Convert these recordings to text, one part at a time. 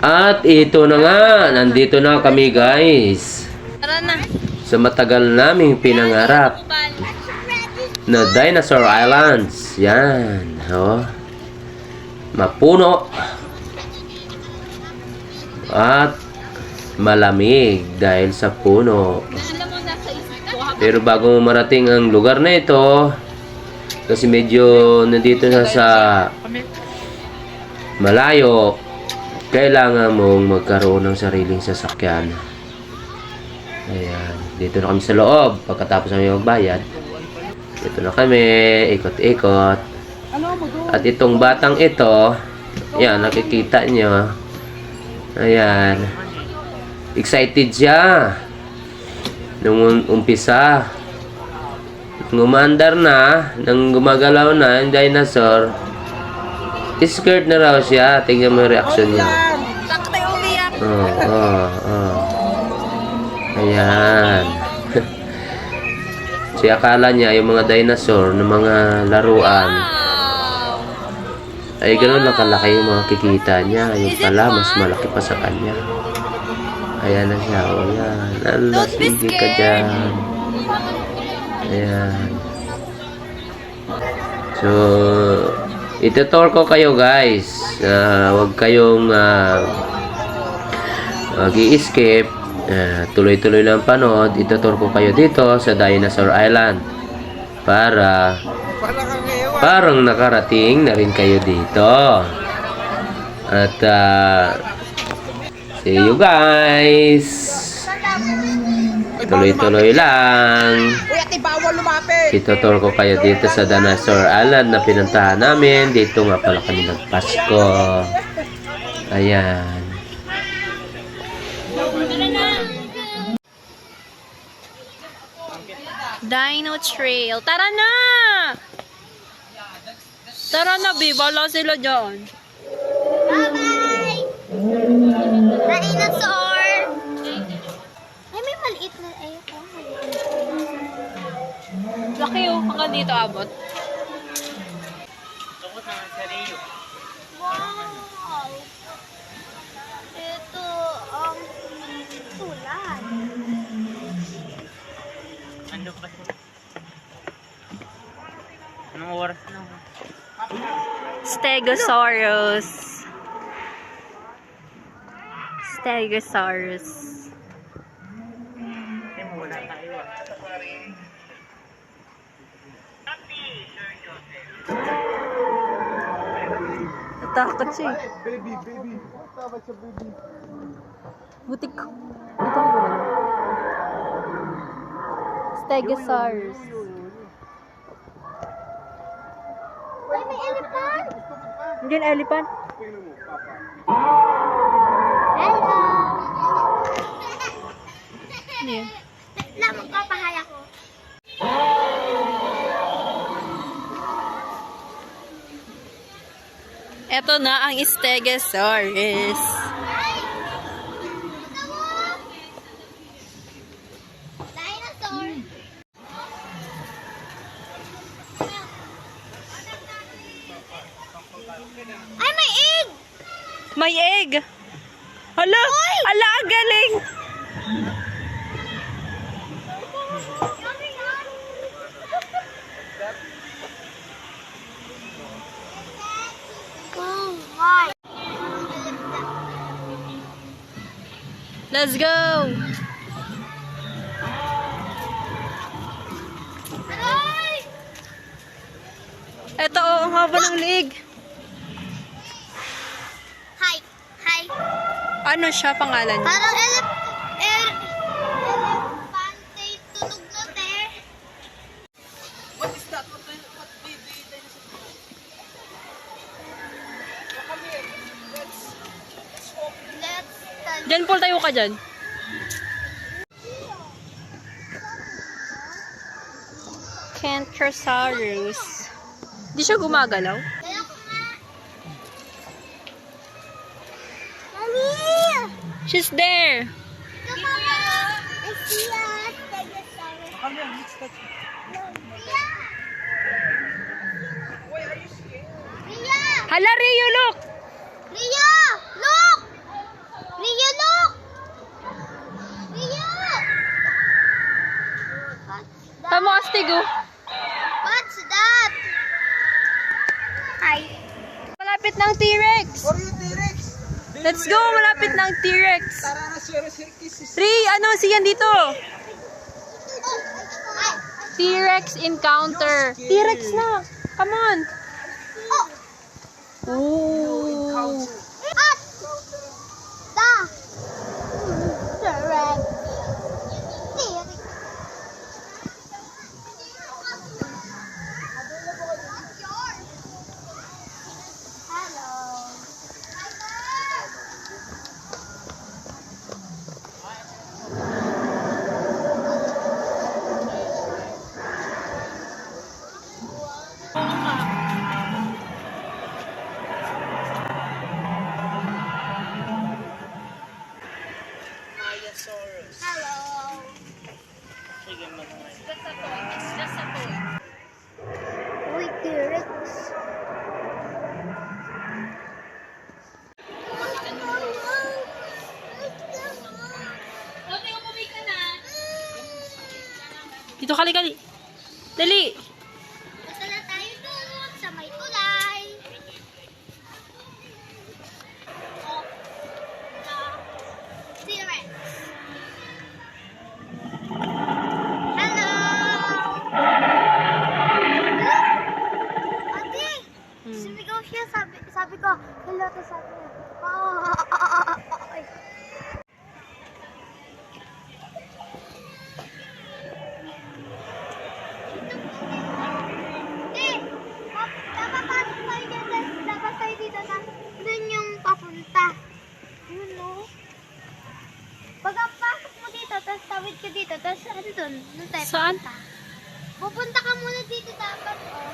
At ito na nga, nandito na kami guys. Tara na. Sa matagal naming pinangarap na Dinosaur Islands. Yan, oh. Mapuno. At malamig dahil sa puno. Pero bago marating ang lugar na ito, kasi medyo nandito na sa malayo, kailangan mong magkaroon ng sariling sasakyan. Ayan, dito na kami sa loob. Pagkatapos kami magbayad, dito na kami, ikot-ikot. At itong batang ito, yan, nakikita nyo. Ayan. Excited siya. Nung un- umpisa. Ngumandar na, nang gumagalaw na yung dinosaur, scared na raw siya. Tingnan mo yung reaction niya. Bakit tayo umiyak? Oh, oh, oh. Ayan. Siya akala niya yung mga dinosaur na mga laruan ay ganoon lang kalaki yung mga kikita niya. Yung pala, mas malaki pa sa kanya. Ayan na siya. O yan. Ala, Don't be sige ka dyan. Ayan. So, itutor ko kayo guys. Ah, huwag kayong uh, mag-i-escape. Ah, tuloy-tuloy lang panood. Itutor ko kayo dito sa Dinosaur Island. Para parang nakarating na rin kayo dito. At ah, see you guys. Tuloy-tuloy lang. Uy, ate, bawal lumapit. Itutur ko kayo dito sa Dinosaur Island na pinuntahan namin. Dito nga pala kami nagpasko. Ayan. Dino Trail. Tara na! Tara na, B. Bala sila dyan. Bye-bye! Dinosaur! Ay, may maliit na. Ayoko. Laki oh. Hanggang dito abot. Wow! Ito, um, tulad. Ano ba? Anong oras na? Stegosaurus. Stegosaurus. Kasi Natakot siya eh. Baby, baby. Tawag siya, baby. Butik ko. Dito ko ba? Stegosaurus. Ay, may elephant! Hindi yung elephant. Hello! Ano yun? Na, magpapahay Ito na ang Stegosaurus. Ay, may egg! May egg! Hala! Hala, ang galing! Oh, my! Let's go! Ay! Ito oh, ang haba ng leg. Hi! Hi! Ano siya pangalan niya? Parang elep... ka dyan. Kentrosaurus. Di siya gumagalaw? She's there! Come on! I see a stegosaurus. Come here, let's touch. Ria! Why are you scared? Ria! Hala, Rio, look! Ria! Look! Let's go! Malapit ang T-Rex. Tara na, Sir Circus. Ri, ano si yan dito? T-Rex encounter. T-Rex na. Come on. Ooh. Dito kali kali. Dali. Punta na tayo doon sa may tulay. Oh. Hello! Ate! Sumigaw siya, sabi, sabi ko, hello, to sabi niya, oh, ay. Eh, tawid ka dito, tapos dun tayo Saan? papunta. Pupunta ka muna dito dapat, oh.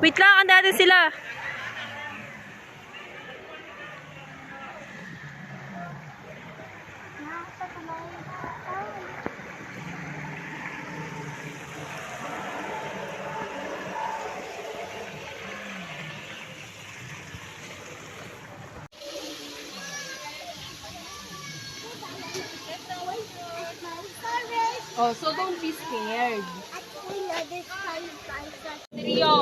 Wait lang, ang natin sila. Nakakatulay. Ay. Oh, so don't be scared. At wala, there's five prices. Rio.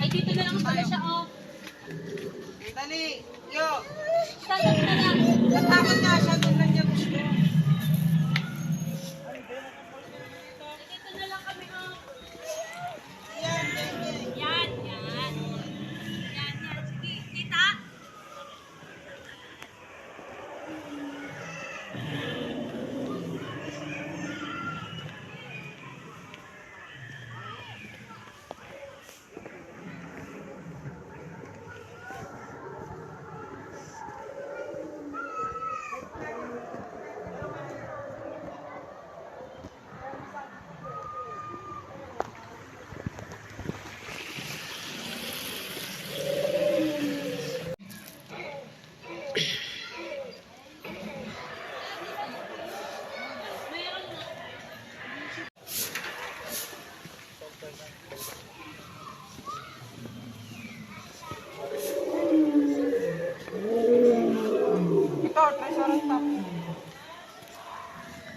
Ay, dito na lang pala siya, oh. Dali, yo. Up na lang. Natakot na siya,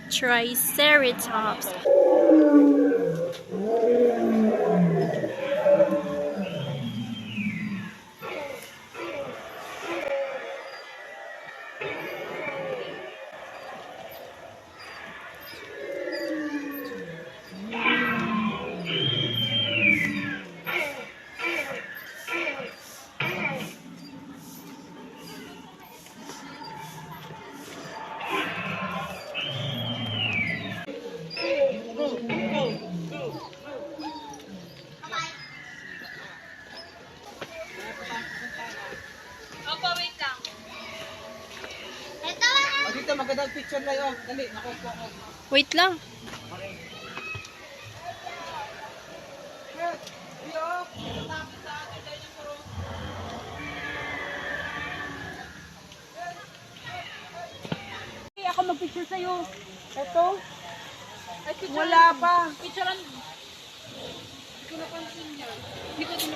Triceratops. Triceratops. Magandang picture na yun. Dali, nakuha ko. Wait lang. Hey, ako mag-picture sa'yo. Ito. Ay, Wala pa. Picturean. Hindi ko napansin niya. Hindi ko din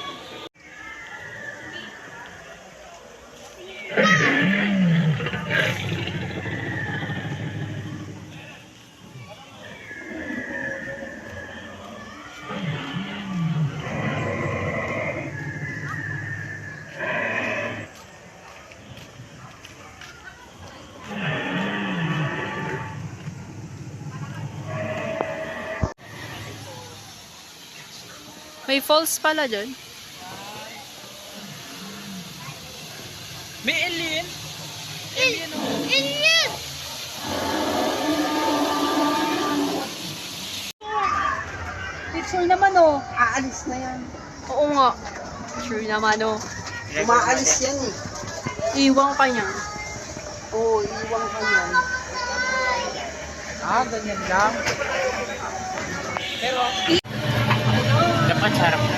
May falls pala dyan. May alien? Alien! Alien! Picture naman oh. Aalis na yan. Oo nga. Sure naman oh. Umaalis yan eh. Iwang pa niya. Oo, iwan ka yan. Ah, ganyan lang. Dapat sarap na.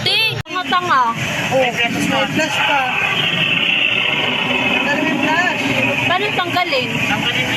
Di! Mga tanga. Oh, may flash pa. Tanggalin mo yung flash. Paano tanggalin? Tanggalin mo